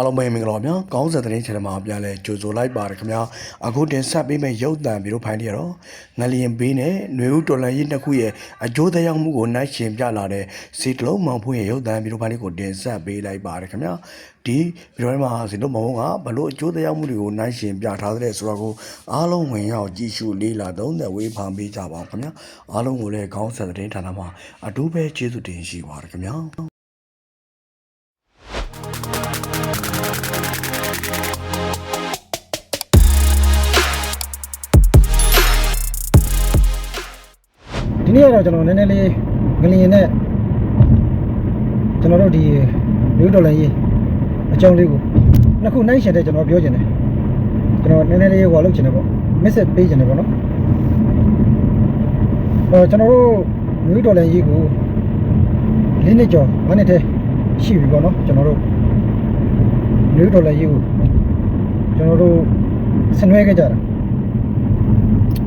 အားလုံးပဲမင်္ဂလာပါဗျာကောင်းစက်သတင်း channel မှာပြန်လဲကြိုဆိုလိုက်ပါတယ်ခင်ဗျာအခုတင်ဆက်ပေးမယ့်ရုပ်သံဗီဒီယိုဖိုင်တွေကတော့ငလျင်ဘေးနဲ့ຫນွေဦးတော်လန်ရေးနှစ်ခုရဲ့အကျိုးသက်ရောက်မှုကိုနိုင်ရှင်ပြလာတဲ့စီတလုံးမောင်ဖုံးရဲ့ရုပ်သံဗီဒီယိုဖိုင်လေးကိုတင်ဆက်ပေးလိုက်ပါတယ်ခင်ဗျာဒီဗီဒီယိုမှာစီတလုံးမောင်ဖုံးကဘလို့အကျိုးသက်ရောက်မှုတွေကိုနိုင်ရှင်ပြထားတဲ့ဆိုတော့ကိုအားလုံးဝင်ရောက်ကြည့်ရှုလေးလာသုံးသက်ဝေးဖန်ပေးကြပါအောင်ခင်ဗျာအားလုံးကိုလည်းကောင်းစက်သတင်းဌာနမှာအတူပဲကျေးဇူးတင်ရှိပါတယ်ခင်ဗျာ နေ့ကတော့ကျွန်တော်နည်းနည်းလေးငလျင်နဲ့ကျွန်တော်တို့ဒီလူဒေါ်လာရေးအကြောင်းလေးကိုနှစ်ခုနိုင်ရှင်တဲ့ကျွန်တော်ပြောချင်တယ်ကျွန်တော်နည်းနည်းလေးဟိုလုပ်ချင်တယ်ပေါ့ message ပေးချင်တယ်ပေါ့နော်အဲကျွန်တော်တို့လူဒေါ်လာရေးကိုလေးနှစ်ကျော်ငါးနှစ်တည်းရှိပြီပေါ့နော်ကျွန်တော်တို့လူဒေါ်လာရေးကိုကျွန်တော်တို့ဆင်နွှဲခဲ့ကြတာ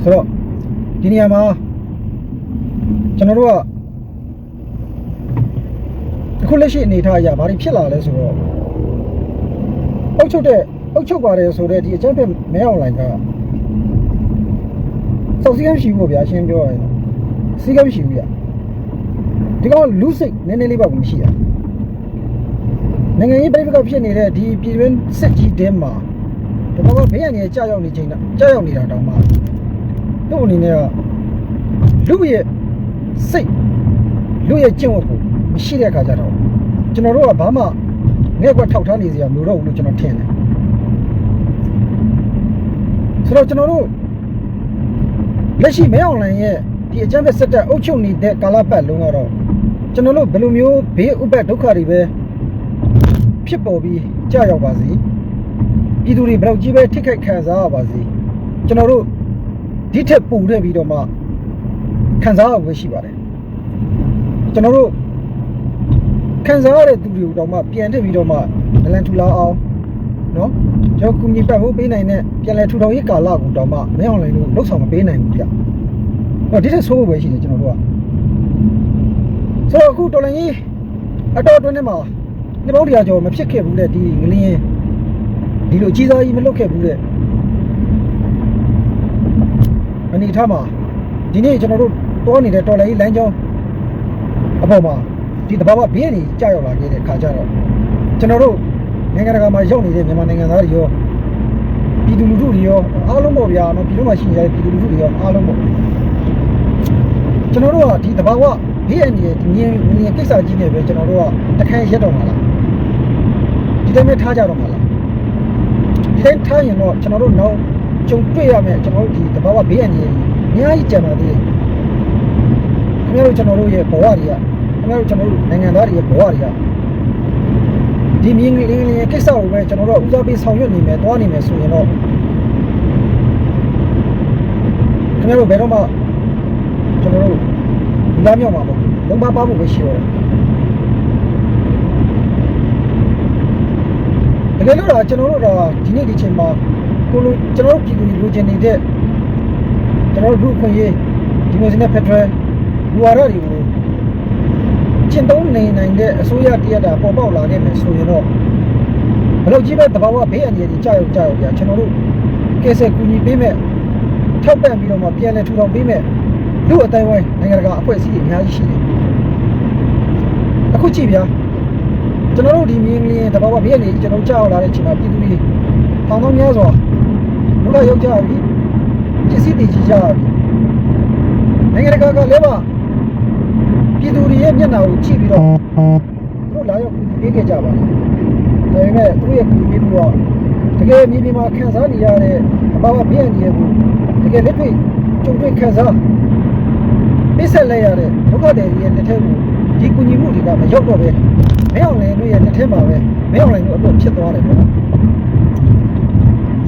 ဆိုတော့ဒီနေရာမှာ ကျွန်တော်တို့ကအခုလက်ရှိအနေအထားအရဘာတွေဖြစ်လာလဲဆိုတော့အုတ်ချုပ်တဲ့အုတ်ချုပ်ပါတယ်ဆိုတော့ဒီအကျန်းဖက်မဲအောင်လိုင်ကစောက်စည်းကမ်းရှိဘူးဗျာရှင်းပြောရရင်စီးကမ်းရှိဘူးဗျာဒီကောင်လူစိတ်နည်းနည်းလေးပါကမရှိရနိုင်ငံရေးပြည်ပကဖြစ်နေတဲ့ဒီပြည်တွင်းစစ်ကြီးတဲမှာတဘောကဘေးရန်ကြီးကြာရောက်နေချိန်တာကြာရောက်နေတာတောင်မှသူ့အနေနဲ့ကလူရဲ့ စိတ်လူရဲ့ကျင့်ဝတ်ကိုမရှိတဲ့အခါကျတော့ကျွန်တော်တို့ကဘာမှငဲ့ကွက်ထောက်ထားနေစရာမလိုတော့ဘူးလို့ကျွန်တော်ထင်တယ်ဆိုတော့ကျွန်တော်တို့လက်ရှိမဲအောင်လိုင်းရဲ့ဒီအကြမ်းဖက်စစ်တပ်အုပ်ချုပ်နေတဲ့ကာလပတ်လုံးကတော့ကျွန်တော်တို့ဘယ်လိုမျိုးဘေးဥပတ်ဒုက္ခတွေပဲဖြစ်ပေါ်ပြီးကြာရောက်ပါစေပြည်သူတွေဘယ်လောက်ကြီးပဲထိခိုက်ခံစားရပါစေကျွန်တော်တို့ဒီထက်ပိုတဲ့ပြီးတော့မှ ခံစားရဖို့ရှိပါတယ်ကျွန်တော်တို့ခံစားရတဲ့သူတွေကိုတော့မှပြန်တက်ပြီးတော့မှနလန်ထူလာအောင်နော်ကျွန်တော်ကုညီပတ်ဖို့ပေးနိုင်တဲ့ပြန်လဲထူထောင်ရေးကာလကိုတော့မှမင်းအောင်လိုင်းလို့လှုပ်ဆောင်မပေးနိုင်ဘူးဗျဟောဒီထက်ဆိုးဖို့ပဲရှိတယ်ကျွန်တော်တို့ကဆိုတော့အခုတော်လိုင်းကြီးအတော်အတွင်းထဲမှာနှစ်ပေါင်းတရာကျော်မဖြစ်ခဲ့ဘူးတဲ့ဒီငလင်းဒီလိုကြီးစားကြီးမလုပ်ခဲ့ဘူးတဲ့အနေထားမှာဒီနေ့ကျွန်တော်တို့ တောနေတဲ့တော်လိုင်းလမ်းကြောင်းအပေါ်မှာဒီတဘာဝဘေးတွေကြာရောက်လာခဲ့တဲ့ခါကျတော့ကျွန်တော်တို့နိုင်ငံတကာမှာရောက်နေတဲ့မြန်မာနိုင်ငံသားတွေရောပြည်သူလူထုတွေရောအားလုံးပေါ့ဗျာနော်ပြည်သူမှာရှိနေတဲ့ပြည်သူလူထုတွေရောအားလုံးပေါ့ကျွန်တော်တို့ကဒီတဘာဝဘေးအန္တရာယ်ဒီမြင်မြင်ကိစ္စကြီးနေပဲကျွန်တော်တို့ကတခန်းရက်တော့မှာလားဒီတိုင်းပဲထားကြတော့မှာလားဒီတိုင်းထားရင်တော့ကျွန်တော်တို့နောက်ကြုံတွေ့ရမယ်ကျွန်တော်တို့ဒီတဘာဝဘေးအန္တရာယ်ကြီးအများကြီးကြံပါသေးတယ် ခင်ဗျားတို့ကျွန်တော်တို့ရဲ့ဘဝတွေကခင်ဗျားတို့ကျွန်တော်တို့နိုင်ငံသားတွေရဲ့ဘဝတွေကဒီမြင်းလေးလေးရဲ့ကိစ္စကိုပဲကျွန်တော်တို့ဦးစားပေးဆောင်ရွက်နေမယ်တွားနေမယ်ဆိုရင်တော့ခင်ဗျားတို့ဘယ်တော့မှကျွန်တော်တို့ဒီလားမြောက်မှာမဟုတ်ဘူးလုံးပါပါဖို့ပဲရှိတော့တယ်တကယ်လို့တော့ကျွန်တော်တို့တော့ဒီနေ့ဒီချိန်မှာကိုလိုကျွန်တော်တို့ပြည်သူတွေလိုချင်နေတဲ့ကျွန်တော်တို့လူအခွင့်အရေးဒီမိုစီနဲ့ဖက်ဒရယ် လူဝါဒတွေကိုကျင့်သုံးနေနိုင်တဲ့အစိုးရတရက်တာပေါ်ပေါက်လာခဲ့မယ်ဆိုရင်တော့ဘယ်လိုကြီးပဲတဘာဝဘေးအန္တရာယ်ကြီးကြောက်ကြောက်ကြကျွန်တော်တို့ကဲဆယ်ကူညီပေးမဲ့ထောက်ပံ့ပြီးတော့မှပြန်လည်ထူထောင်ပေးမဲ့လူအတိုင်းဝိုင်းနိုင်ငံတကာအဖွဲ့အစည်းတွေအများကြီးရှိတယ်အခုကြည့်ဗျာကျွန်တော်တို့ဒီမြင်းလင်းတဘာဝဘေးအန္တရာယ်ကြီးကျွန်တော်ကြောက်လာတဲ့အချိန်မှာပြည်သူတွေထောင်ပေါင်းများစွာလူကရောက်ကြပြီပစ္စည်းတွေကြီးကြပြီနိုင်ငံတကာကလည်းပါ ပြည်သူတွေရဲ့မျက်နှာကိုကြည့်ပြီးတော့သူတို့လာရောက်ကူညီပေးခဲ့ကြပါလေဒါပေမဲ့သူတို့ရဲ့ကူညီပေးမှုကတကယ်မြေပြင်မှာခံစားနေရတဲ့အဘာဝဘေးအန္တရာယ်ကိုတကယ်လက်တွေ့ကြုံတွေ့ခံစားပိဆက်လိုက်ရတဲ့ဒုက္ခတွေရဲ့လက်ထက်ကိုဒီကူညီမှုတွေကမရောက်တော့ပဲမဲအောင်လည်းတို့ရဲ့လက်ထက်မှာပဲမဲအောင်လည်းတို့အတွက်ဖြစ်သွားတယ်ပေါ့နော်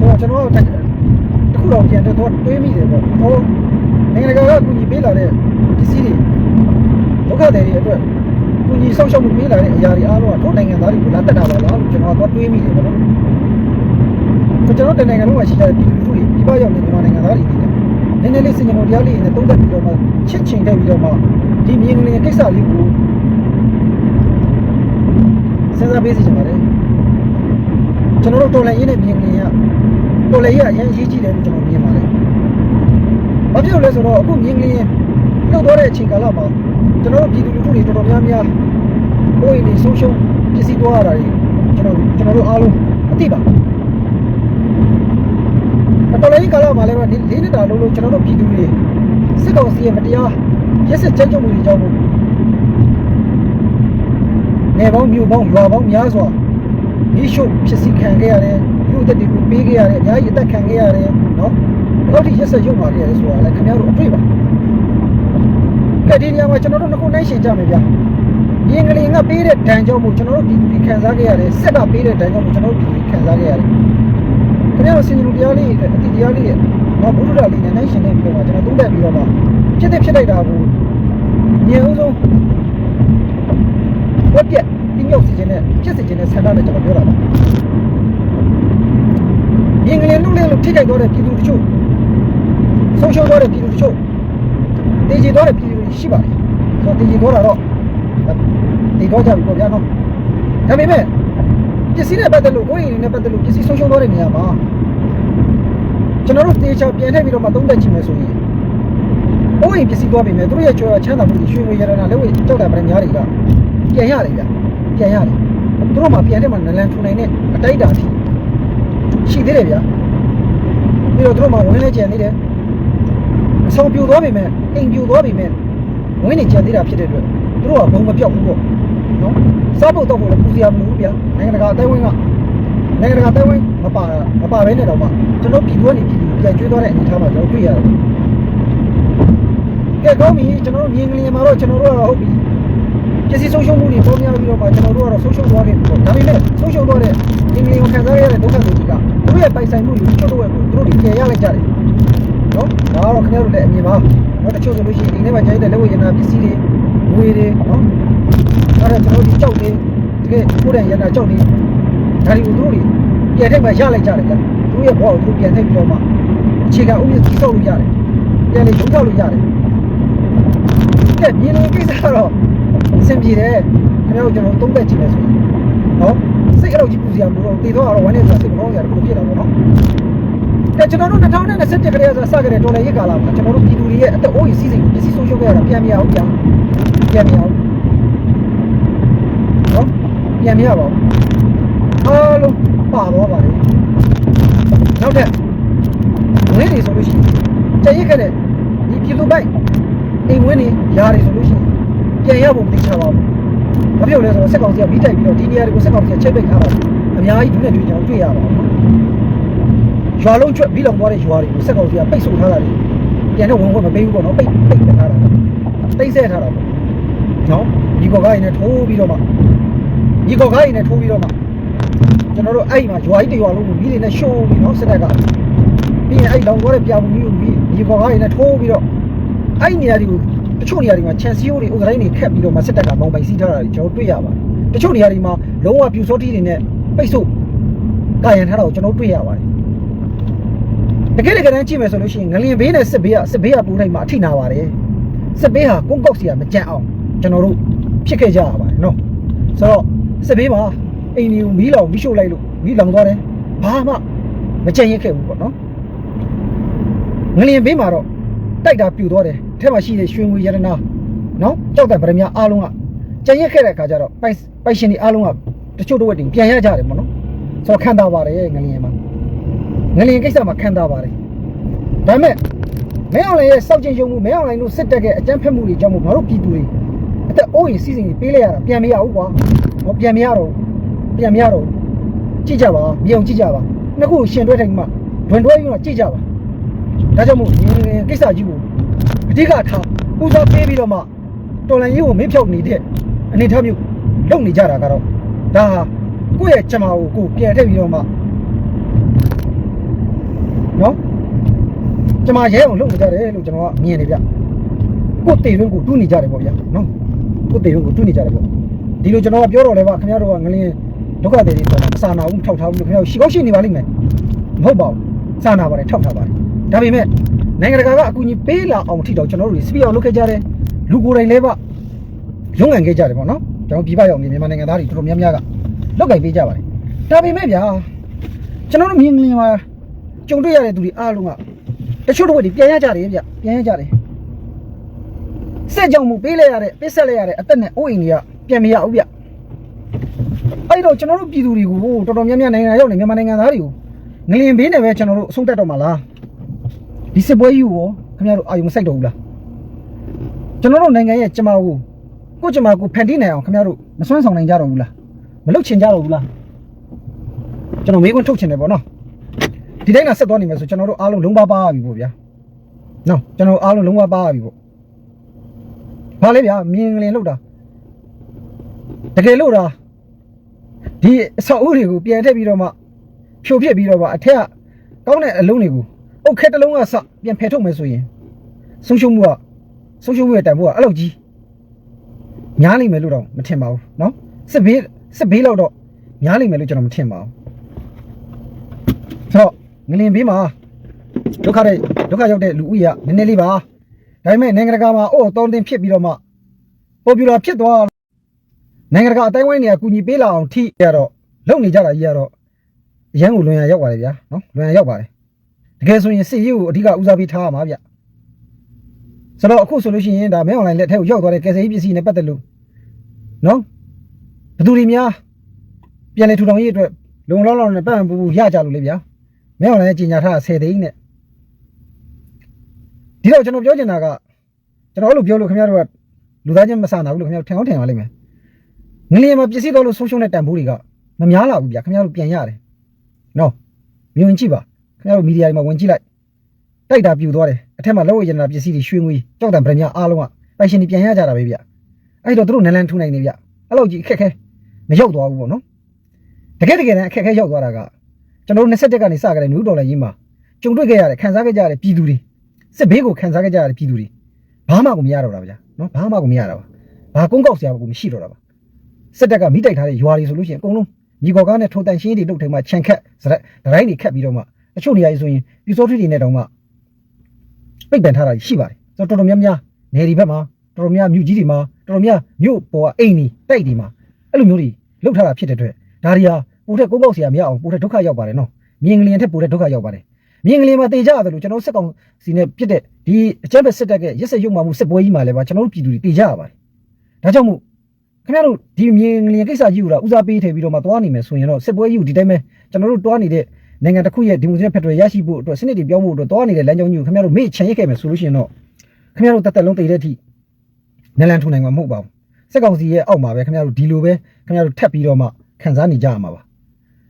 ဆိုတော့ကျွန်တော်တို့တခုတော့ပြန်တော့တွေးမိတယ်ပေါ့ဟိုနိုင်ငံတကာကကူညီပေးလာတဲ့ပစ္စည်းတွေ ဒုက္ခတွေတွေအတွက်ကူညီဆောက်ရှောက်မှုပေးလာတဲ့အရာတွေအားလုံးကတို့နိုင်ငံသားတွေကိုလာတက်တာပါလားလို့ကျွန်တော်ကတော့တွေးမိတယ်ပေါ့နော်ကျွန်တော်တို့နိုင်ငံလုံးမှာရှိတဲ့ပြည်သူတွေဒီဘက်ရောက်နေမြန်မာနိုင်ငံသားတွေနေတယ်နည်းနည်းလေးစင်ကြုံတရားလေးနဲ့တုံးတက်ပြီးတော့မှချစ်ချင်ခဲ့ပြီးတော့မှဒီမြင်ငလင်ကိစ္စလေးကိုစဉ်းစားပေးစီချင်ပါတယ်ကျွန်တော်တို့တော်လည်းရင်းနဲ့မြင်နေရတော်လည်းရအရင်ရေးကြည့်တယ်လို့ကျွန်တော်မြင်ပါတယ်ဘာဖြစ်လို့လဲဆိုတော့အခုမြင်နေလော က်တော့တဲ့အချိန်ကာလမှာကျွန်တော်တို့ပြည်သူလူထုတွေတော်တော်များများဘိုးရင်တွေဆုံးရှုံးပစ္စည်းသွားရတာတွေကျွန်တော်ကျွန်တော်တို့အားလုံးအသိပါတော်လည်းကာလမှာလည်းလေးနှစ်တာလုံးလုံးကျွန်တော်တို့ပြည်သူတွေစစ်ကောင်စီရဲ့မတရားရက်စက်ကြမ်းကြုတ်မှုတွေကြောင့်မို့နေပေါင်းမြို့ပေါင်းရွာပေါင်းများစွာဒီရှုပ်ဖြစ်စီခံခဲ့ရတယ်လူသက်တွေကိုပေးခဲ့ရတယ်အများကြီးအသက်ခံခဲ့ရတယ်နော်ဘယ်တော့ဒီရက်ဆက်ရုပ်ပါခဲ့ရတယ်ဆိုတာလည်းခင်ဗျားတို့အတွေ့ပါ ကဲဒီနေရာမှာကျွန်တော်တို့နှစ်ခုနိုင်ရှင်ကြမယ်ဗျမြင်းကလေးကပေးတဲ့ဒဏ်ကြောင့်မို့ကျွန်တော်တို့ပြည်သူတွေခံစားခဲ့ရတယ်စက်ကပေးတဲ့ဒဏ်ကြောင့်မို့ကျွန်တော်တို့ပြည်သူတွေခံစားခဲ့ရတယ်ခင်ဗျားတို့စင်လူတရားလေးအတိတရားလေးတော့ဘုရားလေးနဲ့နိုင်ရှင်နေပြီးတော့ကျွန်တော်သုံးသပ်ပြီးတော့မှဖြစ်တဲ့ဖြစ်လိုက်တာကိုမြင်အောင်ဆုံးဝက်ပြက်ဒီမြောက်စီခြင်းနဲ့ဖြစ်စီခြင်းနဲ့ဆန္ဒနဲ့ကျွန်တော်ပြောတာပါမြင်ကလေးလူလေးလို့ထိခိုက်သွားတဲ့ပြည်သူတချို့ဆုံးရှုံးသွားတဲ့ပြည်သူတချို့တည်ကြည်သွားတဲ့ပြည်သူတွေ ရှိပါတယ်ဆိုတော့တည်ကြည်သွားတာတော့တည်တော့ကြပြီပေါ့ဗျာနော်ဒါပေမဲ့ပစ္စည်းနဲ့ပတ်သက်လို့ကိုယ်ရည်နဲ့ပတ်သက်လို့ပစ္စည်းဆုံးရှုံးသွားတဲ့နေရာမှာကျွန်တော်တို့တေချာပြန်ထည့်ပြီးတော့မှသုံးသက်ကြည့်မယ်ဆိုရင်အိုးရင်ပစ္စည်းသွားပြီမဲ့သူတို့ရဲ့ကြောချမ်းသာမှုတွေရွှေငွေရတနာလက်ဝဲကြောက်တာပရများတွေကပြန်ရတယ်ဗျပြန်ရတယ်သူတို့မှပြန်တဲ့မှာနလန်ထူနိုင်တဲ့အတိုက်တာရှိရှိသေးတယ်ဗျပြီးတော့သူတို့မှဝင်လဲကျန်သေးတယ်အဆောင်ပြိုသွားပြီမဲ့အိမ်ပြိုသွားပြီမဲ့ ဝင်နေကျန်သေးတာဖြစ်တဲ့အတွက်သူတို့ကဘုံမပြောက်ဘူးပေါ့နော်စားဖို့တော့ကိုလည်းပူစရာမလိုဘူးဗျနိုင်ငံတကာအတိုင်းဝင်းကနိုင်ငံတကာအတိုင်းဝင်းမပါမပါဘဲနဲ့တော့မှကျွန်တော်ပြည်တွင်းနေပြည်သူပြန်ကျွေးသွားတဲ့အနေအထားမှာကျွန်တော်တွေ့ရတယ်ကဲကောင်းပြီကျွန်တော်တို့မြင်ကလေးမှာတော့ကျွန်တော်တို့ကဟုတ်ပြီပစ္စည်းဆုံးရှုံးမှုတွေပေါ်များပြီးတော့မှကျွန်တော်တို့ကတော့ဆုံးရှုံးသွားခဲ့ပြီပေါ့ဒါပေမဲ့ဆုံးရှုံးသွားတဲ့အင်္ဂလိပ်ကိုခံစားရတဲ့ဒုက္ခတွေကြီးကသူတို့ရဲ့ပိုင်ဆိုင်မှုတွေချို့တော့ကိုသူတို့တွေကျေရလိုက်ကြတယ် နော်ဒါကတော့ခင်ဗျားတို့လည်းအမြင်ပါတော့တချို့ဆိုလို့ရှိရင်ဒီနေ့မှကျတဲ့လက်ဝဲရနာပစ္စည်းတွေငွေတွေနော်အဲ့ဒါကျွန်တော်တို့ကြောက်နေတကယ်ကိုယ်တိုင်ရနာကြောက်နေဒါတွေကိုသူတို့တွေပြန်ထိုက်မှရလိုက်ကြတယ်ဗျသူတို့ရဲ့ဘောကိုပြန်ထိုက်ပြီးတော့မှအခြေခံဥပဒေကြီးစောက်လို့ရတယ်ပြန်လေရုံးချလို့ရတယ်ကဲမြင်လို့ကိစ္စကတော့အဆင်ပြေတယ်ခင်ဗျားတို့ကျွန်တော်သုံးသက်ကြည့်မယ်ဆိုရင်နော်စိတ်အဲ့လိုကြီးပူစရာမလိုတော့တည်တော့ကတော့ဝမ်းနေဆိုတာစိတ်မကောင်းကြတယ်ဘယ်လိုဖြစ်တာပေါ့နော် ကဲကျွန်တော်တို့2021ကလေးကစခဲ့တဲ့ဒေါ်လာရိတ်ကာလမှာကျွန်တော်တို့ပြည်သူတွေရဲ့အသက်အိုးကြီးစီးစိမ်ပစ္စည်းဆုံးရှုံးခဲ့ရတာပြန်မရအောင်ပြန်ပြန်မရအောင်နော်ပြန်မရပါဘူးအားလုံးပါတော့ပါလေနောက်ထပ်ဝင်းနေဆိုလို့ရှိရင်ကြရိတ်ခဲ့တဲ့ဒီပြည်သူပိုက်အိမ်ဝင်းနေယားတွေဆိုလို့ရှိရင်ပြန်ရဖို့မသိချပါဘူး။ဘာဖြစ်လို့လဲဆိုတော့စက်ကောင်စီကပြီးတိုက်ပြီးတော့ဒီနေရာတွေကိုစက်ကောင်စီကချက်ပိတ်ထားတာအများကြီးဒုနဲ့တွေ့ကြအောင်တွေ့ရပါဘူး။ ရွာလုံးကျွတ်ပြီးလောင်သွားတဲ့ရွာတွေကိုစက်ကောင်စီကပိတ်ဆို့ထားတာတွေပြန်တော့ဝင်ခွင့်မပေးဘူးပေါ့နော်ပိတ်ပိတ်ထားတာ။တိတ်ဆဲထားတာပေါ့။နော်ဒီကော်ကားရင်းနဲ့ထိုးပြီးတော့မှဒီကော်ကားရင်းနဲ့ထိုးပြီးတော့မှကျွန်တော်တို့အဲ့ဒီမှာရွာကြီးတစ်ရွာလုံးကိုမိတွေနဲ့ရှိုးပြီးနော်စက်ကပြီးရင်အဲ့လောင်သွားတဲ့ပြာပုံကြီးကိုပြီးဒီကော်ကားရင်းနဲ့ထိုးပြီးတော့အဲ့ဒီနေရာတွေကိုတချို့နေရာတွေမှာချန်စီယိုတွေဥက္ကဋ္ဌတွေခက်ပြီးတော့မှစစ်တပ်ကပေါင်ပိုင်စီးထားတာတွေကျွန်တော်တွေ့ရပါတယ်တချို့နေရာတွေမှာလုံးဝပြူစောတိတွေနဲ့ပိတ်ဆို့ကာယံထားတာကိုကျွန်တော်တွေ့ရပါတယ် တကယ်တကယ်တမ်းကြည့်မယ်ဆိုလို့ရှိရင်ငလျင်ဘေးနဲ့စစ်ဘေးကစစ်ဘေးကပူနိုင်မှာအထိနာပါတယ်စစ်ဘေးဟာကုန်းကောက်စီကမကြံအောင်ကျွန်တော်တို့ဖြစ်ခဲ့ကြရပါတယ်နော်ဆိုတော့စစ်ဘေးမှာအိမ်တွေကိုမီးလောင်မီးရှို့လိုက်လို့မီးလောင်သွားတယ်ဘာမှမကြံရက်ခဲ့ဘူးပေါ့နော်ငလျင်ဘေးမှာတော့တိုက်တာပြူသွားတယ်အထက်မှာရှိတဲ့ရွှေငွေရတနာနော်ကြောက်တဲ့ဗရမ ्या အားလုံးကကြံရက်ခဲ့တဲ့အခါကျတော့ပိုင်ပိုင်ရှင်တွေအားလုံးကတချို့တော့တင်ပြန်ရကြတယ်ပေါ့နော်ဆိုတော့ခံတာပါတယ်ငလျင်မှာ ငလျင်ကိစ္စမှာခံတာပါတယ်ဒါပေမဲ့မဲအောင်လိုင်ရဲ့စောက်ကျင်ရုံမှုမဲအောင်လိုင်တို့စစ်တပ်ရဲ့အကြမ်းဖက်မှုတွေကြောင့်မို့ငါတို့ပြည်သူတွေအသက်အိုးရင်စီးစိမ်တွေပေးလိုက်ရတာပြန်မရဘူးကွာဟောပြန်မရတော့ဘူးပြန်မရတော့ဘူးကြည့်ကြပါမြေအောင်ကြည့်ကြပါနှစ်ခုရှင်တွဲထိုင်မှဒွန်တွဲယူတော့ကြည့်ကြပါဒါကြောင့်မို့ဒီကိစ္စကြီးကိုအဓိကထားပူဇော်ပေးပြီးတော့မှတော်လန်ရေးကိုမင်းဖြောက်နေတဲ့အနေထားမျိုးလုပ်နေကြတာကတော့ဒါဟာကိုယ့်ရဲ့ကြမ္မာကိုကိုယ်ပြန်ထည့်ပြီးတော့မှ နော်ကြမ္မာရဲအောင်လုပ်နေကြတယ်လို့ကျွန်တော်ကမြင်နေဗျကိုယ်တေတွင်းကိုတူးနေကြတယ်ပေါ့ဗျာနော်ကိုယ်တေတွင်းကိုတူးနေကြတယ်ပေါ့ဒီလိုကျွန်တော်ကပြောတော့လဲပါခင်ဗျားတို့ကငလင်းဒုက္ခတွေတွေပေါ်မှာစာနာဘူးထောက်ထားဘူးလို့ခင်ဗျားတို့ရှိကောက်ရှိနေပါလိမ့်မယ်မဟုတ်ပါဘူးစာနာပါတယ်ထောက်ထားပါတယ်ဒါပေမဲ့နိုင်ငံတကာကအကူအညီပေးလာအောင်ထိတော့ကျွန်တော်တို့စပီအောင်လုပ်ခဲ့ကြတယ်လူကိုယ်တိုင်လည်းပါရုံးငံခဲ့ကြတယ်ပေါ့နော်ကျွန်တော်ပြည်ပရောက်နေမြန်မာနိုင်ငံသားတွေတော်တော်များများကလောက်ကင်ပေးကြပါတယ်ဒါပေမဲ့ဗျာကျွန်တော်တို့မြင်မြင်မှာ ကြုံတွေ့ရတဲ့သူတွေအားလုံးကတချို့တော့ဒီပြန်ရကြတယ်ဗျပြန်ရကြတယ်စက်ကြောင့်မပေးလိုက်ရတဲ့ပစ်ဆက်လိုက်ရတဲ့အသက်နဲ့အိုးအိမ်တွေကပြန်မရဘူးဗျအဲ့တော့ကျွန်တော်တို့ပြည်သူတွေကိုတော်တော်များများနိုင်ငံရောက်နေမြန်မာနိုင်ငံသားတွေကိုငလင်ဘေးနဲ့ပဲကျွန်တော်တို့အဆုံးတက်တော့မှာလားဒီစစ်ပွဲကြီးကိုခင်ဗျားတို့အာယုံမစိုက်တော့ဘူးလားကျွန်တော်တို့နိုင်ငံရဲ့ကျမကိုကိုကျမကိုဖန်တီးနိုင်အောင်ခင်ဗျားတို့မစွမ်းဆောင်နိုင်ကြတော့ဘူးလားမလုပ်ချင်ကြတော့ဘူးလားကျွန်တော်မေးခွန်းထုတ်ချင်တယ်ပေါ့နော် ဒီတိုင်းကဆက်သွားနေမယ်ဆိုကျွန်တော်တို့အားလုံးလုံးပါပါပြီပေါ့ဗျာနော်ကျွန်တော်အားလုံးလုံးပါပါပြီပေါ့ဘာလဲဗျာမြင်ငလင်လောက်တာတကယ်လို့တာဒီအဆောက်အဦတွေကိုပြန်ထည့်ပြီးတော့မှဖြိုပြစ်ပြီးတော့မှအထက်ကကောင်းတဲ့အလုံးတွေကိုအုတ်ခဲတစ်လုံးကစပြန်ဖယ်ထုတ်မယ်ဆိုရင်ဆုံးရှုံးမှုကဆုံးရှုံးမှုရဲ့တန်ဖိုးကအဲ့လောက်ကြီးများလိမ့်မယ်လို့တော့မထင်ပါဘူးเนาะစစ်ဘေးစစ်ဘေးလောက်တော့များလိမ့်မယ်လို့ကျွန်တော်မထင်ပါဘူးဆိုတော့ ငလင်ဘေးမှာဒုက္ခတဲ့ဒုက္ခရောက်တဲ့လူဦးရေကနည်းနည်းလေးပါဒါပေမဲ့နိုင်ငံတကာမှာအိုးတောင်းတင်ဖြစ်ပြီးတော့မှပေါ်ပူလာဖြစ်သွားနိုင်ငံတကာအတိုင်းဝိုင်းတွေကကူညီပေးလာအောင်ထိရတော့လုပ်နေကြတာကြီးရတော့အရန်ကိုလွန်ရရောက်ပါတယ်ဗျာနော်လွန်ရရောက်ပါတယ်တကယ်ဆိုရင်စစ်ရေးကိုအဓိကဦးစားပေးထားရမှာဗျဆိုတော့အခုဆိုလို့ရှိရင်ဒါမဲအွန်လိုင်းလက်ထဲကိုရောက်သွားတဲ့ကယ်ဆယ်ရေးပစ္စည်းနဲ့ပတ်သက်လို့နော်ဘယ်သူတွေများပြန်လဲထူထောင်ရေးအတွက်လုံလောက်လောက်နဲ့ပတ်ပူပူရကြလို့လေဗျာ မဲအွန်လိုင်းရဲ့ကြီးညာထားတာ10သိန်းနဲ့ဒီတော့ကျွန်တော်ပြောချင်တာကကျွန်တော်အဲ့လိုပြောလို့ခင်ဗျားတို့ကလူသားချင်းမဆန်တာဘူးလို့ခင်ဗျားတို့ထင်အောင်ထင်ပါလိမ့်မယ်ငလျင်မှာပစ္စည်းတော့လို့ဆုံးရှုံးတဲ့တန်ဖိုးတွေကမများလာဘူးဗျာခင်ဗျားတို့ပြန်ရတယ်နော်မြင်ကြည့်ပါခင်ဗျားတို့မီဒီယာတွေမှာဝင်ကြည့်လိုက်တိုက်တာပြူသွားတယ်အထက်မှာလောက်ရရနာပစ္စည်းတွေရွှေငွေကြောက်တံပရမအားလုံးကပိုင်ရှင်တွေပြန်ရကြတာပဲဗျအဲ့တော့သူတို့နလန်ထူနိုင်နေဗျအဲ့လောက်ကြီးအခက်ခဲမရောက်သွားဘူးပေါ့နော်တကယ်တကယ်တမ်းအခက်ခဲရောက်သွားတာက ကျွန်တော်တို့21ကနေစကြတဲ့နယူးဒေါ်လာရင်းမှာကြုံတွေ့ခဲ့ရတဲ့ခံစားခဲ့ကြရတဲ့ပြည်သူတွေစစ်ဘေးကိုခံစားခဲ့ကြရတဲ့ပြည်သူတွေဘာမှကိုမရတော့တာဗျာနော်ဘာမှကိုမရတာပါဘာကုန်းကောက်စရာကိုမရှိတော့တာပါစစ်တပ်ကမိတိုက်ထားတဲ့ရွာတွေဆိုလို့ရှိရင်အကုန်လုံးညီကော်ကားနဲ့ထိုးတန်ရှင်းတွေလုပ်ထိုင်မှခြံခက်စရက်ဒရိုင်းတွေခတ်ပြီးတော့မှတချို့နေရာကြီးဆိုရင်ပြူစောထရီတွေနဲ့တောင်မှပိတ်ပင်ထားတာရှိပါတယ်ဆိုတော့တော်တော်များများနေဒီဘက်မှာတော်တော်များမြို့ကြီးတွေမှာတော်တော်များမြို့ပေါ်ကအိမ်တွေတိုက်တွေမှာအဲ့လိုမျိုးတွေလုပ်ထားတာဖြစ်တဲ့အတွက်ဒါတွေဟာ ပို့တဲ့ကုန်းပေါက်စရာမရအောင်ပို့တဲ့ဒုက္ခရောက်ပါတယ်နော်မြင်ကလေးထက်ပို့တဲ့ဒုက္ခရောက်ပါတယ်မြင်ကလေးမှာတေကြရတယ်လို့ကျွန်တော်စစ်ကောင်စီနဲ့ပြစ်တဲ့ဒီအကြမ်းဖက်စစ်တပ်ကရက်စက်ရုံမှမှုစစ်ပွဲကြီးမှာလည်းပါကျွန်တော်တို့ပြည်သူတွေတေကြရပါတယ်ဒါကြောင့်မို့ခင်ဗျားတို့ဒီမြင်လျင်ကိစ္စကြီးကိုတော့ဦးစားပေးထည့်ပြီးတော့မှသွားနေမယ်ဆိုရင်တော့စစ်ပွဲကြီးကိုဒီတိုင်းပဲကျွန်တော်တို့တွားနေတဲ့နိုင်ငံတစ်ခုရဲ့ဒီမိုကရေစီဖက်ဒရယ်ရရှိဖို့အတွက်စနစ်တွေပြောင်းဖို့အတွက်တွားနေတဲ့လမ်းကြောင်းကြီးကိုခင်ဗျားတို့မေ့ချန်ရစ်ခဲ့မယ်ဆိုလို့ရှိရင်တော့ခင်ဗျားတို့တက်တက်လုံးတည်တဲ့အထိနလန်ထူနိုင်မှာမဟုတ်ပါဘူးစစ်ကောင်စီရဲ့အောက်မှာပဲခင်ဗျားတို့ဒီလိုပဲခင်ဗျားတို့ထပ်ပြီးတော့မှခံစားနေကြရမှာပါ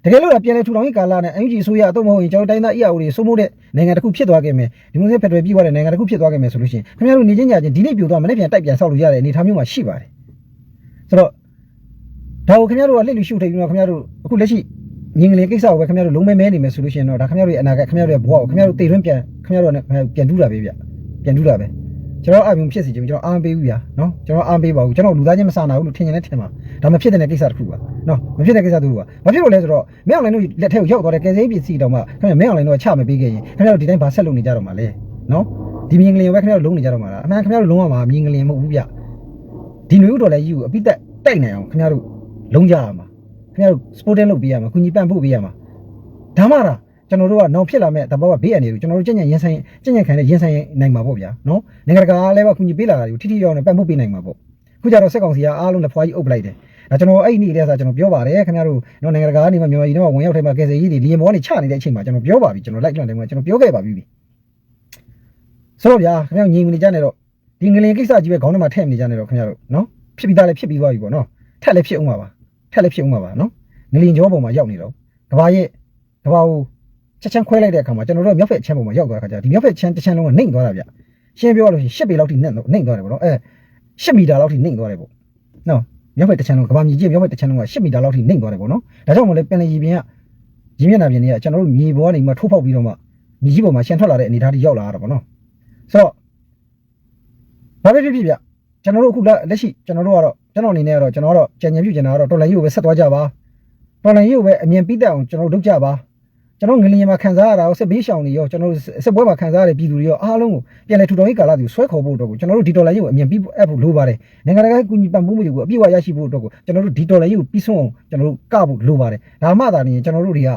တကယ်လို့လည်းပြန်လဲထူထောင်ရေးကာလနဲ့ NUG အစိုးရအတော့မဟုတ်ရင်ကျွန်တော်တိုင်းသား EAO တွေစိုးမိုးတဲ့နိုင်ငံတစ်ခုဖြစ်သွားခဲ့မယ်ဒီမိုကရေစီဖက်ဒရယ်ပြည်သွားတဲ့နိုင်ငံတစ်ခုဖြစ်သွားခဲ့မယ်ဆိုလို့ရှိရင်ခင်ဗျားတို့နေချင်းကြချင်းဒီနေ့ပြိုသွားမနေ့ပြန်တိုက်ပြန်ဆောက်လို့ရတဲ့အနေအထားမျိုးမှာရှိပါတယ်ဆိုတော့ဒါကိုခင်ဗျားတို့ကလှစ်လူရှုထိပ်ပြီးတော့ခင်ဗျားတို့အခုလက်ရှိငင်းကလေးကိစ္စကိုပဲခင်ဗျားတို့လုံးမဲမဲနေမယ်ဆိုလို့ရှိရင်တော့ဒါခင်ဗျားတို့ရဲ့အနာဂတ်ခင်ဗျားတို့ရဲ့ဘဝကိုခင်ဗျားတို့တည်တွင်းပြန်ခင်ဗျားတို့ကပြန်တူးတာပဲဗျပြန်တူးတာပဲ ကျွန်တော်အမြင်ဖြစ်စီခြင်းကျွန်တော်အားပေးဘူးဗျာနော်ကျွန်တော်အားပေးပါဘူးကျွန်တော်လူသားချင်းမဆန်နိုင်ဘူးလို့ထင်ရင်လည်းထင်ပါဒါမဖြစ်တဲ့ကိစ္စတစ်ခုပါနော်မဖြစ်တဲ့ကိစ္စတစ်ခုပါဘာဖြစ်လို့လဲဆိုတော့မင်းအောင်လိုင်းတို့လက်ထဲကိုရောက်သွားတဲ့ကယ်ဆယ်ရေးပစ္စည်းတောင်မှခင်ဗျားမင်းအောင်လိုင်းတို့ကချမပေးခဲ့ရင်ခင်ဗျားတို့ဒီတိုင်းဘာဆက်လုပ်နေကြတော့မှာလဲနော်ဒီမြင်ကလေးကိုပဲခင်ဗျားတို့လုံးနေကြတော့မှာလားအမှန်ခင်ဗျားတို့လုံးဝမှာမြင်ကလေးမဟုတ်ဘူးဗျဒီနွေဦးတော်လည်းကြီးကိုအပိတက်တိုက်နိုင်အောင်ခင်ဗျားတို့လုံးကြရမှာခင်ဗျားတို့ sporting လုပ်ပေးရမှာကုညီပန့်ဖို့ပေးရမှာဒါမှလား ကျွန်တော်တို့ကနောင်ဖြစ်လာမဲ့တဘောကဘေးအန္တရာယ်ကိုကျွန်တော်တို့ကြင်ကြင်ရင်ဆိုင်ကြင်ကြင်ခံနဲ့ရင်ဆိုင်နိုင်မှာပေါ့ဗျာနော်နိုင်ငံတကာကလည်းပဲကုညီပေးလာတာကိုထိထိရောက်နဲ့ပန့်ဖို့ပေးနိုင်မှာပေါ့ခုကျတော့စက်ကောင်စီကအားလုံးလက်ဖွားကြီးအုပ်ပလိုက်တယ်ဒါကျွန်တော်အဲ့ဒီနေ့တည်းကကျွန်တော်ပြောပါတယ်ခင်ဗျားတို့နော်နိုင်ငံတကာကနေမှမြန်မာပြည်တော့ဝင်ရောက်ထိုင်မှာကယ်ဆယ်ရေးတွေဒီရင်ဘောကနေချနေတဲ့အချိန်မှာကျွန်တော်ပြောပါပြီကျွန်တော်လိုက်ကြွတယ်မှာကျွန်တော်ပြောခဲ့ပါပြီဆိုတော့ဗျာခင်ဗျားညီငနေကြနေတော့ဒီငလင်ကိစ္စကြီးပဲခေါင်းထဲမှာထည့်နေကြနေတော့ခင်ဗျားတို့နော်ဖြစ်ပြီးသားလည်းဖြစ်ပြီးသွားပြီပေါ့နော်ထက်လည်းဖြစ်အောင်ပါပါထက်လည်းဖြစ်အောင်ပါပါနော်ငလင်ကျောပေါ်မှာရောက်နေတော့ကဘာရဲ့ကဘာကို ချက်ချင်းခွဲလိုက်တဲ့အခါမှာကျွန်တော်တို့မြောက်ဖက်ချမ်းပေါ်မှာရောက်သွားတဲ့အခါကျဒီမြောက်ဖက်ချမ်းတစ်ချမ်းလုံးကနှိမ့်သွားတာဗျရှင်းပြောလို့ရှိရင်10ပေလောက်ထိနှိမ့်နှိမ့်သွားတယ်ပေါ့နော်အဲ10မီတာလောက်ထိနှိမ့်သွားတယ်ပေါ့နော်မြောက်ဖက်တစ်ချမ်းလုံးကဘာမြေကြီးမြောက်ဖက်တစ်ချမ်းလုံးက10မီတာလောက်ထိနှိမ့်သွားတယ်ပေါ့နော်ဒါကြောင့်မလို့ပင်လယ်ရေပြင်ကရင်းမျက်နှာပြင်တွေကကျွန်တော်တို့မြေပေါ်ကနေမှထိုးဖောက်ပြီးတော့မှမြေကြီးပေါ်မှာရှန်ထွက်လာတဲ့အနေအထားတွေရောက်လာတာပေါ့နော်ဆိုတော့ဘာပဲဖြစ်ဖြစ်ဗျကျွန်တော်တို့အခုလက်ရှိကျွန်တော်တို့ကတော့ကျွန်တော်အနေနဲ့ကတော့ကျွန်တော်ကတော့ကြံကြံပြုကျင်တာကတော့တော်လိုင်းကြီးကိုပဲဆက်သွားကြပါတော်လိုင်းရေးကိုပဲအမြင်ပြီးတတ်အောင်ကျွန်တော်တို့လုပ်ကြပါ ကျွန်တော်ငလျင်မှာခံစားရတာကိုစစ်ဘေးရှောင်တွေရောကျွန်တော်တို့စစ်ပွဲမှာခံစားရတဲ့ပြည်သူတွေရောအားလုံးကိုပြန်လည်ထူထောင်ရေးကာလတွေကိုဆွဲခေါ်ဖို့အတွက်ကိုကျွန်တော်တို့ဒီတော်လိုင်းရေးကိုအမြင်ပြီးအပ်ဖို့လိုပါတယ်နိုင်ငံတကာကူညီပံ့ပိုးမှုတွေကိုအပြည့်အဝရရှိဖို့အတွက်ကိုကျွန်တော်တို့ဒီတော်လိုင်းရေးကိုပြီးဆုံးအောင်ကျွန်တော်တို့ကဖို့လိုပါတယ်ဒါမှသာနေကျွန်တော်တို့တွေက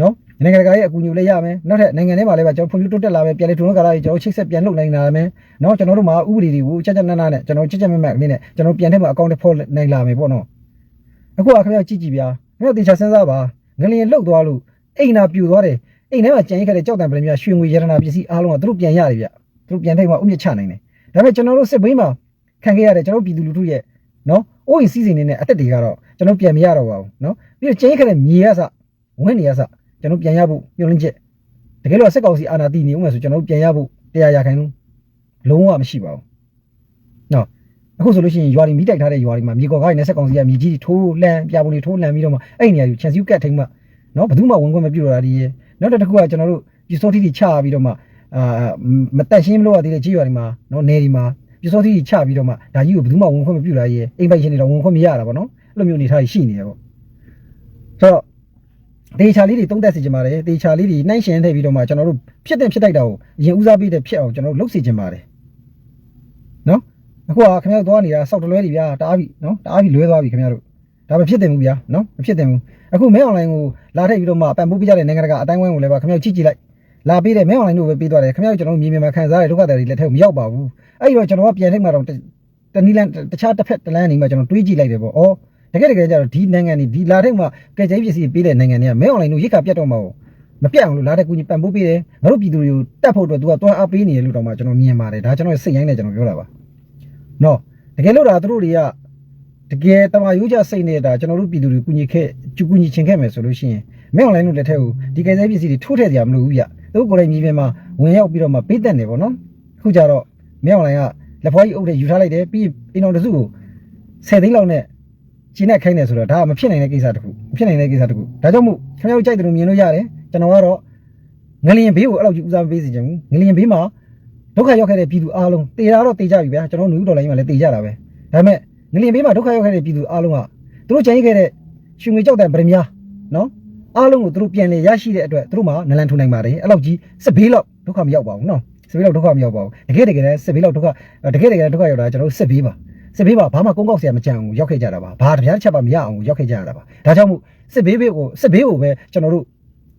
နော်နိုင်ငံတကာရဲ့အကူအညီလည်းရမယ်နောက်ထပ်နိုင်ငံထဲမှာလည်းပါကျွန်တော်ဖွံ့ဖြိုးတိုးတက်လာမယ်ပြန်လေထုံးကာလာကြီးကျွန်တော်ချိတ်ဆက်ပြန်လုပ်နိုင်လာမယ်နော်ကျွန်တော်တို့မှာဥပဒေတွေကိုချက်ချက်နက်နက်နဲ့ကျွန်တော်ချက်ချက်မက်မက်အနေနဲ့ကျွန်တော်ပြန်ထဲမှာအကောင့်တွေဖော်နိုင်လာမယ်ပေါ့နော်အခုကခင်ဗျားကြည့်ကြည့်ဗျာခင်ဗျားတေချာစဉ်းစားပါငလျင်လှုပ်သွားလို့ အိမ်နာပြူသွားတယ်အိမ်ထဲမှာကြံရခဲ့တဲ့ကြောက်တံပလင်များရွှေငွေရတနာပစ္စည်းအားလုံးကသူတို့ပြန်ရတယ်ဗျသူတို့ပြန်ထိတ်မှာဥမြင့်ချနိုင်တယ်ဒါပေမဲ့ကျွန်တော်တို့စစ်ဘိန်းမှာခံခဲ့ရတဲ့ကျွန်တော်ပြည်သူလူထုရဲ့နော်အိုးရင်စီးစိမ်နေတဲ့အသက်တွေကတော့ကျွန်တော်ပြန်မရတော့ပါဘူးနော်ပြီးတော့ကြံရခဲ့တဲ့မြေရစဝင်းနေရစကျွန်တော်ပြန်ရဖို့ညှို့လင်းချက်တကယ်လို့စက်ကောင်စီအာဏာတည်နေဦးမယ်ဆိုကျွန်တော်ပြန်ရဖို့တရားရခိုင်လုံးလုံးဝမရှိပါဘူး။နော်အခုဆိုလို့ရှိရင်ရွာတွေမိတိုက်ထားတဲ့ရွာတွေမှာမြေကော်ကားတွေနဲ့စက်ကောင်စီကမြေကြီးတွေထိုးလှန်ပြပုံတွေထိုးလှန်ပြီးတော့မှအဲ့ဒီနေရာကြီးချန်စီယူကတ်ထိန်မှ နော်ဘယ်သူမှဝင်ခွင့်မပြုတော့တာဒီရဲ့နောက်တစ်ခုကကျွန်တော်တို့ပြစောတိတွေချပြီးတော့မှအာမတက်ရှင်းမလို့ရသေးတဲ့ကြီးရွာတွေမှာနော်နေဒီမှာပြစောတိတွေချပြီးတော့မှဒါကြီးကိုဘယ်သူမှဝင်ခွင့်မပြုတာရဲ့အိမ်ပိုင်ရှင်တွေတော့ဝင်ခွင့်မရတာပေါ့နော်အဲ့လိုမျိုးအနေထားရှိနေတယ်ပေါ့ဆိုတော့ဒေချာလေးတွေတုံးတက်စေချင်ပါတယ်ဒေချာလေးတွေနှိုင်းရှင်ထည့်ပြီးတော့မှကျွန်တော်တို့ဖြစ်တဲ့ဖြစ်တိုက်တာကိုအရင်ဦးစားပေးတဲ့ဖြစ်အောင်ကျွန်တော်တို့လုပ်စေချင်ပါတယ်နော်အခုကခင်ဗျားတို့သွားနေတာစောက်တလွဲတွေဗျာတားပြီနော်တားပြီလွဲသွားပြီခင်ဗျားတို့ ဒါမဖြစ်တင်ဘူးဗျာနော်မဖြစ်တင်ဘူးအခုမဲအွန်လိုင်းကိုလာထည့်ပြီးတော့မှပံ့ပိုးပေးကြတဲ့နိုင်ငံတကာအတိုင်းဝိုင်းကိုလည်းပါခင်ဗျားတို့ကြည့်ကြည့်လိုက်လာပေးတဲ့မဲအွန်လိုင်းတို့ပဲပေးသွားတယ်ခင်ဗျားတို့ကျွန်တော်တို့မြေမြမှာခံစားရတဲ့ဒုက္ခတွေလက်ထက်ကိုမရောက်ပါဘူးအဲ့ဒီတော့ကျွန်တော်ကပြန်ထိတ်မှတော့တနည်းလမ်းတခြားတစ်ဖက်တစ်လမ်းနေမှာကျွန်တော်တွေးကြည့်လိုက်တယ်ပေါ့ဩတကယ်တကယ်ကျတော့ဒီနိုင်ငံတွေဒီလာတဲ့မှာကဲကျိပစ္စည်းပေးတဲ့နိုင်ငံတွေကမဲအွန်လိုင်းတို့ရိတ်ခါပြတ်တော့မှာကိုမပြတ်အောင်လို့လာတဲ့ကူညီပံ့ပိုးပေးတယ်ငါတို့ပြည်သူတွေကိုတတ်ဖို့အတွက်သူကတွန်းအားပေးနေတယ်လို့တောင်မှကျွန်တော်မြင်ပါတယ်ဒါကျွန်တော်စိတ်ရိုင်းနေကျွန်တော်ပြောတာပါနော်တကယ်လို့ဒါသူတို့တွေက တကယ်တမရိုးကြစိတ်နေတာကျွန်တော်တို့ပြည်သူတွေကူညီခဲ့ကူညီချင်ခဲ့မယ်ဆိုလို့ရှိရင်မဲအွန်လိုင်းတို့လက်ထက်ကိုဒီကဲကျိပစ္စည်းတွေထိုးထည့်ကြမလို့ဘူးဗျသူတို့ကိုယ်တိုင်မြေပြင်မှာဝင်ရောက်ပြီးတော့မှပေးတတ်နေပေါ့နော်အခုကျတော့မဲအွန်လိုင်းကလက်ဖွားကြီးအုပ်တဲ့ယူထားလိုက်တယ်ပြီးအင်တော်တစုကို10သိန်းလောက်နဲ့ကျင်းနဲ့ခိုင်းနေဆိုတော့ဒါမဖြစ်နိုင်တဲ့ကိစ္စတစ်ခုမဖြစ်နိုင်တဲ့ကိစ္စတစ်ခုဒါကြောင့်မို့ခင်ဗျားတို့ကြိုက်တယ်လို့မြင်လို့ရတယ်ကျွန်တော်ကတော့ငလျင်ဘေးကိုအဲ့လိုကြီးဦးစားမပေးစီချင်ဘူးငလျင်ဘေးမှာဒုက္ခရောက်ခဲ့တဲ့ပြည်သူအားလုံးတေတာတော့တေကြပြီဗျာကျွန်တော်တို့နယူးဒေါ်လာကြီးမှာလည်းတေကြတာပဲဒါပေမဲ့ ငလျင်ဘေးမှာဒုက္ခရောက်ခဲ့တဲ့ပြည်သူအားလုံးကသူတို့ကြိုက်ခဲ့တဲ့ရွှေငွေကြောက်တဲ့ဗရမ ्या နော်အားလုံးကိုသူတို့ပြန်လေရရှိတဲ့အတွက်သူတို့မှာနလန်ထုံနိုင်ပါတယ်အဲ့လောက်ကြီးစစ်ဘေးလောက်ဒုက္ခမရောက်ပါဘူးနော်စစ်ဘေးလောက်ဒုက္ခမရောက်ပါဘူးတကယ်တကယ်စစ်ဘေးလောက်ဒုက္ခတကယ်တကယ်ဒုက္ခရောက်တာကျွန်တော်တို့စစ်ဘေးပါစစ်ဘေးပါဘာမှကုန်းကောက်ဆရာမကြံဘူးရောက်ခဲ့ကြတာပါဘာတရားတစ်ချက်မှမရအောင်ရောက်ခဲ့ကြရတာပါဒါကြောင့်မို့စစ်ဘေးဘေးကိုစစ်ဘေးကိုပဲကျွန်တော်တို့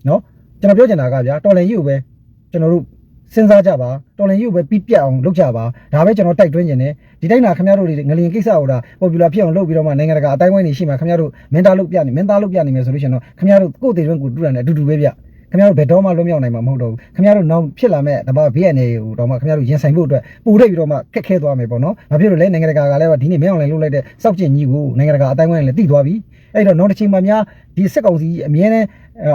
နော်ကျွန်တော်ပြောချင်တာကဗျာတော်လန်ကြီးကိုပဲကျွန်တော်တို့ စဉ်းစားကြပါတော်လန်ကြီးကိုပဲပြီးပြတ်အောင်လုပ်ကြပါဒါပဲကျွန်တော်တိုက်တွန်းနေတယ်ဒီတိုင်းနာခင်ဗျားတို့တွေငလျင်ကိစ္စကိုဒါပေါ်ပူလာဖြစ်အောင်လုပ်ပြီးတော့မှနိုင်ငံတကာအတိုင်းဝိုင်းနေရှိမှခင်ဗျားတို့မင်းသားလုပ်ပြနေမင်းသားလုပ်ပြနေမယ်ဆိုလို့ရှိရင်တော့ခင်ဗျားတို့ကိုယ်တည်တွင်းကိုတူတယ်အတူတူပဲဗျခင်ဗျားတို့ဘယ်တော့မှလွတ်မြောက်နိုင်မှာမဟုတ်တော့ဘူးခင်ဗျားတို့နောက်ဖြစ်လာမဲ့တပါဘေးအနေကိုတော့မှခင်ဗျားတို့ရင်ဆိုင်ဖို့အတွက်ပူရိတ်ပြီးတော့မှခက်ခဲသွားမယ်ပေါ့နော်။ဘာဖြစ်လို့လဲနိုင်ငံတကာကလည်းဒီနေ့မင်းအောင်လည်းလုပ်လိုက်တဲ့စောက်ကျင်ကြီးကိုနိုင်ငံတကာအတိုင်းဝိုင်းလည်းသိသွားပြီ။အဲ့တော့နောက်တစ်ချိန်မှများဒီစစ်ကောင်စီအမြဲတမ်း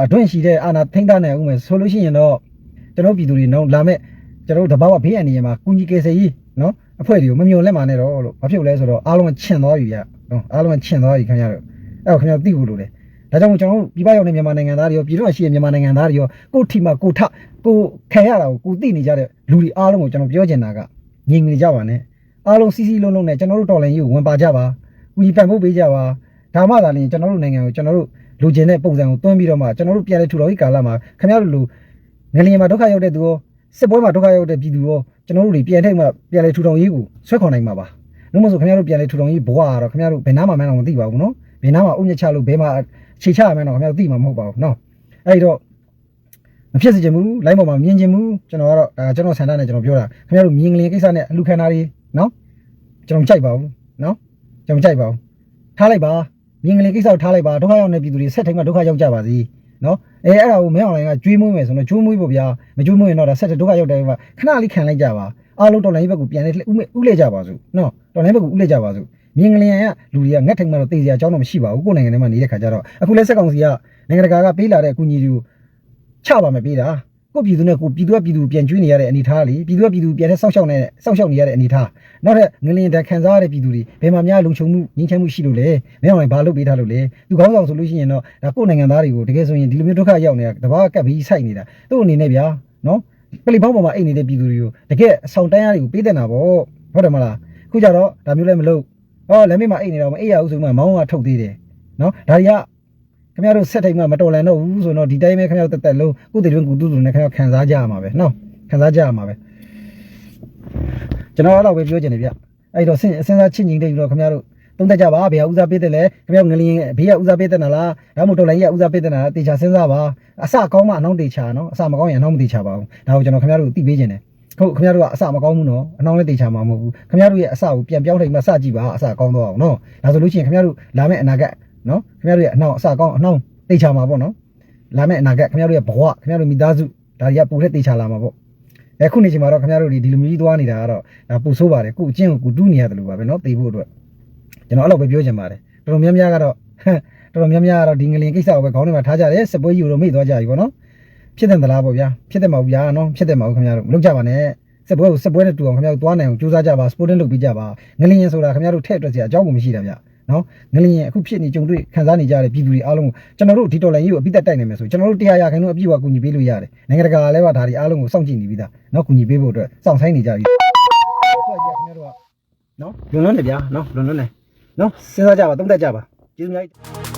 အတွင်းရှိတဲ့အာဏာထိန်းထားနိုင်ဦးမယ်ဆိုလို့ရှိရင်တော့ ကျွန်တော်ပြည်သူတွေနောက်လာမဲ့ကျွန်တော်တို့တဘာဝဘေးအနေမှာကုညီကေစေကြီးနော်အဖွဲ့တွေကိုမမျော်လက်မှာနဲ့တော့လို့ဘာဖြစ်လဲဆိုတော့အားလုံးချင်သွားပြီဗျ။နော်အားလုံးချင်သွားပြီခင်ဗျားတို့။အဲ့တော့ခင်ဗျားတို့သိဖို့လိုတယ်။ဒါကြောင့်မို့ကျွန်တော်တို့ပြည်ပရောက်နေမြန်မာနိုင်ငံသားတွေရောပြည်တွင်းရှိတဲ့မြန်မာနိုင်ငံသားတွေရောကိုယ့်ထီမှာကိုထကိုခံရတာကိုကိုသိနေကြတဲ့လူတွေအားလုံးကိုကျွန်တော်ပြောချင်တာကငြိမ်နေကြပါနဲ့အားလုံးစီးစီးလုံးလုံးနဲ့ကျွန်တော်တို့တော်လိုင်းကြီးကိုဝင်ပါကြပါဦးကြီးပံ့ပိုးပေးကြပါဒါမှသာလျှင်ကျွန်တော်တို့နိုင်ငံကိုကျွန်တော်တို့လူကျင်တဲ့ပုံစံကိုတွန်းပြီးတော့မှကျွန်တော်တို့ပြန်လဲထူတော်ကြီးကာလမှာခင်ဗျားတို့လူ နယ်လျင်မှာဒုက္ခရောက်တဲ့သူရောစစ်ပွဲမှာဒုက္ခရောက်တဲ့ပြည်သူရောကျွန်တော်တို့တွေပြန်ထိုက်မှပြန်လဲထူထောင်ရေးကိုဆွဲခေါ်နိုင်မှာပါ။နှုတ်မဆိုခင်ဗျားတို့ပြန်လဲထူထောင်ရေးဘဝကတော့ခင်ဗျားတို့ဘယ်နာမှမန်းအောင်မသိပါဘူးနော်။ဘယ်နာမှအုတ်ညက်ချလို့ဘယ်မှာခြေချရမှန်းတော့ခင်ဗျားတို့သိမှာမဟုတ်ပါဘူးနော်။အဲ့တော့မဖြစ်စေချင်ဘူးလိုင်းပေါ်မှာမြင်ချင်ဘူးကျွန်တော်ကတော့ဒါကျွန်တော်ဆန္ဒနဲ့ကျွန်တော်ပြောတာခင်ဗျားတို့မြင်ကလေးကိစ္စနဲ့အလူခံတာတွေနော်ကျွန်တော်မကြိုက်ပါဘူးနော်ကျွန်တော်မကြိုက်ပါဘူးထားလိုက်ပါမြင်ကလေးကိစ္စကိုထားလိုက်ပါဒုက္ခရောက်နေပြည်သူတွေဆက်ထိုင်မှာဒုက္ခရောက်ကြပါစေ နော်အဲအဲ့ဒါကိုမင်းအောင်လိုင်းကကျွေးမွေးမယ်ဆိုတော့ကျွေးမွေးပေါ့ဗျာမကျွေးမွေးရင်တော့ဒါဆက်တဲ့ဒုက္ခရောက်တယ်မှာခဏလေးခံလိုက်ကြပါအားလုံးတော်လိုင်းဘက်ကိုပြန်လဲဥလဲကြပါစို့နော်တော်လိုင်းဘက်ကိုဥလဲကြပါစို့မြင်ကလျင်ကလူတွေကငတ်ထိုင်မှတော့တေးစရာအကြောင်းတော့မရှိပါဘူးကိုယ်နိုင်ငံထဲမှာနေတဲ့ခါကျတော့အခုလဲစက်ကောင်စီကနိုင်ငံတကာကပေးလာတဲ့အကူအညီတွေကိုချပါမယ်ပေးတာ ကိုပြည်သူနဲ့ကိုပြည်သူကပြည်သူပြန်ကျွေးနေရတဲ့အနေထားလေပြည်သူကပြည်သူပြန်တဲ့စောင့်ရှောက်နေတဲ့စောင့်ရှောက်နေရတဲ့အနေထားနောက်ထပ်ငလင်တခံစားရတဲ့ပြည်သူတွေဘယ်မှာများလုံခြုံမှုငြိမ်းချမ်းမှုရှိလို့လဲမင်းအောင်ဘာလုပ်ပေးထားလို့လဲသူကောင်းဆောင်ဆိုလို့ရှိရင်တော့ဒါကိုယ်နိုင်ငံသားတွေကိုတကယ်ဆိုရင်ဒီလိုမျိုးဒုက္ခရောက်နေတာတဘာကပ်ပြီးစိုက်နေတာသူ့အနေနဲ့ဗျာနော်ပလီပေါင်းပေါ်မှာအိတ်နေတဲ့ပြည်သူတွေကိုတကယ်အဆောင်တန်းရတွေကိုပေးတဲ့နာပေါ့ဟုတ်တယ်မလားခုကြတော့ဒါမျိုးလည်းမလုပ်။အော်လက်မေးမှာအိတ်နေတော့မအိတ်ရဘူးဆိုမှမောင်းကထုတ်သေးတယ်။နော်ဒါတွေက ခင်ဗျားတို့ဆက်ထိုင်မှမတော်လန်တော့ဘူးဆိုတော့ဒီတိုင်းပဲခင်ဗျားတို့တက်တက်လုံးကုသိုလ်တွင်ကုသိုလ်နဲ့ခင်ဗျားခံစားကြရမှာပဲနော်ခံစားကြရမှာပဲကျွန်တော်အဲ့တော့ပဲပြောချင်တယ်ဗျအဲ့တော့စဉ်စဉ်းစားချစ်ညီတဲ့ပြီးတော့ခင်ဗျားတို့သုံးသက်ကြပါဘယ်ဟာဦးစားပေးတယ်လဲခင်ဗျားငလျင်ဘေးကဦးစားပေးတယ်လားဒါမှမဟုတ်တော်လိုင်းကြီးကဦးစားပေးတယ်လားတေချာစဉ်းစားပါအစကောင်းမှအနှောင်းတေချာနော်အစမကောင်းရင်အနှောင်းမတေချာပါဘူးဒါကိုကျွန်တော်ခင်ဗျားတို့သိပေးခြင်းတယ်ဟုတ်ခင်ဗျားတို့ကအစမကောင်းဘူးနော်အနှောင်းလည်းတေချာမှာမဟုတ်ဘူးခင်ဗျားတို့ရဲ့အစကိုပြန်ပြောင်းထိမှစကြည့်ပါအစကောင်းတော့အောင်နော်ဒါဆိုလို့ရှိရင်ခင်ဗျားတို့လာမယ့်အနာဂတ် နော်ခင်ဗျားတို့ရဲ့အနှောင်းအစကောင်းအနှောင်းတေချာမှာပေါ့နော်လာမယ့်အနာဂတ်ခင်ဗျားတို့ရဲ့ဘဝခင်ဗျားတို့မိသားစုဒါတွေကပို့ထက်တေချာလာမှာပေါ့အခုနေချိန်မှာတော့ခင်ဗျားတို့ဒီဒီလိုမျိုးကြီးသွားနေတာကတော့ဒါပို့ဆိုးပါတယ်ကိုအချင်းကိုကိုတူးနေရတယ်လို့ပါပဲနော်တေဖို့အတွက်ကျွန်တော်အဲ့လိုပဲပြောချင်ပါတယ်တော်တော်များများကတော့တော်တော်များများကတော့ဒီငလင်ကိစ္စကိုပဲခေါင်းထဲမှာထားကြတယ်စပွဲယူလို့မေ့သွားကြပြီပေါ့နော်ဖြစ်တယ်သလားပေါ့ဗျာဖြစ်တယ်မဟုတ်ဗျာနော်ဖြစ်တယ်မဟုတ်ခင်ဗျားတို့မလုပ်ကြပါနဲ့စပွဲကိုစပွဲနဲ့တူအောင်ခင်ဗျားတို့သွားနိုင်အောင်ကြိုးစားကြပါစပိုတင်လုပ်ပေးကြပါငလင်ရင်ဆိုတာခင်ဗျားတို့ထည့်အတွက်စရာအကြောင်းကိုမရှိတာဗျာ နော်ငလင်ရင်အခုဖြစ်နေကြုံတွေ့ခံစားနေကြတဲ့ပြည်သူတွေအားလုံးကိုကျွန်တော်တို့ဒီတော်လိုင်းကြီးကိုအပိသက်တိုက်နိုင်မယ်ဆိုကျွန်တော်တို့တရားရခိုင်တို့အပြည့်အဝကူညီပေးလို့ရတယ်နိုင်ငံတကာကလည်းပါဒါဒီအားလုံးကိုစောင့်ကြည့်နေပြီးသားနော်ကူညီပေးဖို့အတွက်စောင့်ဆိုင်နေကြပြီဟုတ်ကဲ့ခင်ဗျားတို့ကနော်လွန်လွန်းတယ်ဗျာနော်လွန်လွန်းတယ်နော်စဉ်းစားကြပါသုံးသပ်ကြပါကျေးဇူးအများကြီး